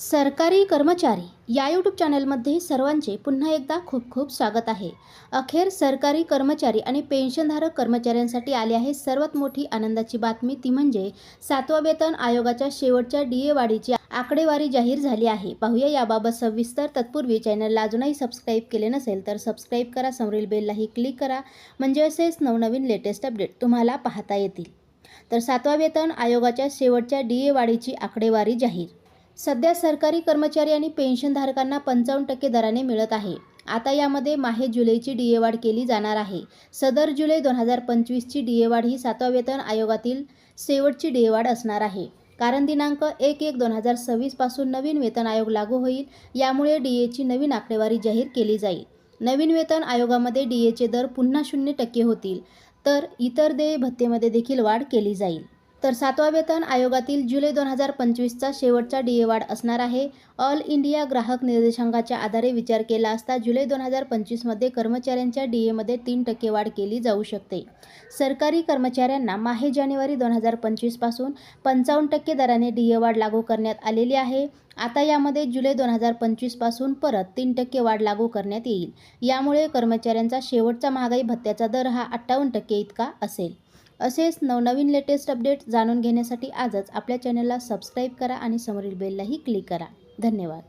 सरकारी कर्मचारी या यूट्यूब चॅनलमध्ये सर्वांचे पुन्हा एकदा खूप खूप स्वागत आहे. अखेर सरकारी कर्मचारी आणि पेन्शनधारक कर्मचाऱ्यांसाठी आली आहे सर्वात मोठी आनंदाची बातमी ती म्हणजे सातवा वेतन आयोगाच्या शेवटच्या डी ए वाढीची आकडेवारी जाहीर झाली आहे. पाहूया याबाबत सविस्तर तत्पूर्वी चॅनलला अजूनही सबस्क्राईब केले नसेल तर सबस्क्राईब करा समोरील बेललाही क्लिक करा म्हणजे असेच नवनवीन लेटेस्ट अपडेट तुम्हाला पाहता येतील. तर सातवा वेतन आयोगाच्या शेवटच्या डी ए वाढीची आकडेवारी जाहीर सध्या सरकारी कर्मचारी आणि पेन्शनधारकांना पंचावन्न टक्के दराने मिळत आहे. आता यामध्ये माहे जुलैची डी ए वाढ केली जाणार आहे. सदर जुलै दोन हजार पंचवीसची डी ए वाढ ही सातवा वेतन आयोगातील शेवटची डी ए वाढ असणार आहे. कारण दिनांक एक एक दोन हजार सव्वीसपासून नवीन वेतन आयोग लागू होईल यामुळे डी एची नवीन आकडेवारी जाहीर केली जाईल. नवीन वेतन आयोगामध्ये डी एचे दर पुन्हा शून्य टक्के होतील तर इतर देय भत्तेमध्ये देखील वाढ केली जाईल. तर सातवा वेतन आयोगातील जुलै दोन हजार पंचवीसचा शेवटचा डी ए वाढ असणार आहे. ऑल इंडिया ग्राहक निर्देशांकाच्या आधारे विचार केला असता जुलै दोन हजार पंचवीसमध्ये कर्मचाऱ्यांच्या डी एमध्ये तीन टक्के वाढ केली जाऊ शकते. सरकारी कर्मचाऱ्यांना माहे जानेवारी दोन हजार पंचवीसपासून पंचावन्न टक्के दराने डी ए वाढ लागू करण्यात आलेली आहे. आता यामध्ये जुलै दोन हजार पंचवीसपासून परत तीन टक्के वाढ लागू करण्यात येईल. यामुळे कर्मचाऱ्यांचा शेवटचा महागाई भत्त्याचा दर हा अठ्ठावन्न टक्के इतका असेल. असेच नवनवीन लेटेस्ट अपडेट जाणून घेण्यासाठी आजच आपल्या चॅनलला सबस्क्राईब करा आणि समोरील बेललाही क्लिक करा. धन्यवाद.